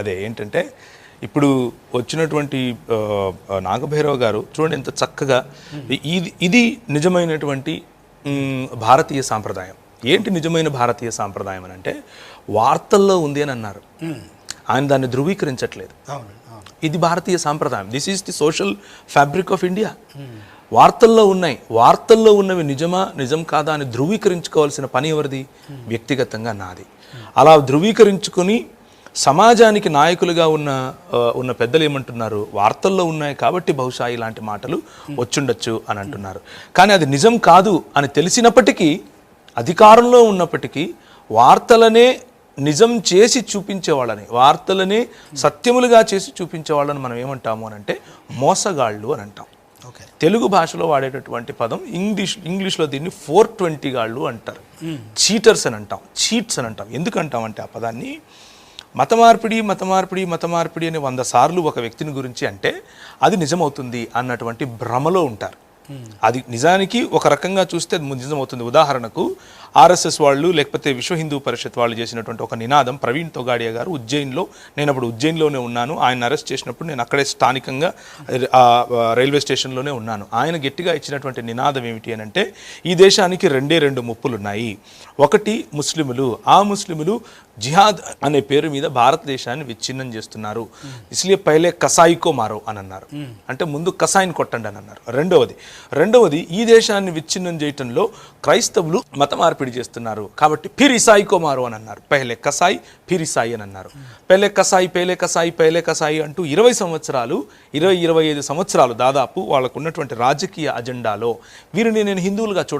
అదే ఏంటంటే ఇప్పుడు వచ్చినటువంటి నాగభైరవ గారు చూడండి ఎంత చక్కగా ఇది ఇది నిజమైనటువంటి భారతీయ సాంప్రదాయం. ఏంటి నిజమైన భారతీయ సాంప్రదాయం అని అంటే వార్తల్లో ఉంది అని అన్నారు. ఆయన దాన్ని ధృవీకరించట్లేదు. ఇది భారతీయ సాంప్రదాయం. This is the social fabric of India వార్తల్లో ఉన్నాయి. వార్తల్లో ఉన్నవి నిజమా నిజం కాదా అని ధృవీకరించుకోవాల్సిన పని ఎవరిది? వ్యక్తిగతంగా నాది. అలా ధృవీకరించుకొని సమాజానికి నాయకులుగా ఉన్న ఉన్న పెద్దలు ఏమంటున్నారు? వార్తల్లో ఉన్నాయి కాబట్టి బహుశా ఇలాంటి మాటలు వచ్చుండొచ్చు అని అంటున్నారు. కానీ అది నిజం కాదు అని తెలిసినప్పటికీ అధికారంలో ఉన్నప్పటికీ వార్తలనే నిజం చేసి చూపించే వాళ్ళని వార్తలనే సత్యములుగా చేసి చూపించే వాళ్ళని మనం ఏమంటాము అని అంటే మోసగాళ్ళు అని అంటాం. ఓకే. తెలుగు భాషలో వాడేటటువంటి పదం ఇంగ్లీష్ ఇంగ్లీష్లో దీన్ని ఫోర్ ట్వంటీ గాళ్ళు అంటారు. చీటర్స్ అని అంటాం. చీట్స్ అని అంటాం. ఎందుకు అంటాం అంటే ఆ పదాన్ని? మత మార్పిడి మత మార్పిడి మత మార్పిడి అని వంద సార్లు ఒక వ్యక్తిని గురించి అంటే అది నిజమవుతుంది అన్నటువంటి భ్రమలో ఉంటారు. అది నిజానికి ఒక రకంగా చూస్తే అది నిజమవుతుంది. ఉదాహరణకు ఆర్ఎస్ఎస్ వాళ్ళు లేకపోతే విశ్వ హిందూ పరిషత్ వాళ్ళు చేసినటువంటి ఒక నినాదం ప్రవీణ్ తొగాడియా గారు ఉజ్జయిన్లో నేను అప్పుడు ఉజ్జయిన్లోనే ఉన్నాను. ఆయన అరెస్ట్ చేసినప్పుడు నేను అక్కడే స్థానికంగా రైల్వే స్టేషన్లోనే ఉన్నాను. ఆయన గట్టిగా ఇచ్చినటువంటి నినాదం ఏమిటి అని అంటే ఈ దేశానికి రెండే రెండు ముప్పులు ఉన్నాయి ఒకటి ముస్లిములు. ఆ ముస్లిములు జిహాద్ అనే పేరు మీద భారతదేశాన్ని విచ్ఛిన్నం చేస్తున్నారు. ఇస్లే పైలే కసాయికో మారో అని అన్నారు. అంటే ముందు కసాయిని కొట్టండి అని అన్నారు. రెండవది. రెండవది ఈ దేశాన్ని విచ్ఛిన్నం చేయటంలో క్రైస్తవులు మత మార్పిడి చేస్తున్నారు. కాబట్టి ఫిర్ కుమారు అని అన్నారు. పెహ్లే కసాయి ఫిర్ ఇసాయి అని అన్నారు. పెహ్లే కసాయి పేలే కసాయి పేలే కసాయి అంటూ ఇరవై సంవత్సరాలు ఇరవై ఇరవై ఐదు సంవత్సరాలు దాదాపు వాళ్ళకు ఉన్నటువంటి రాజకీయ అజెండాలో వీరిని నేను హిందువులుగా చూడ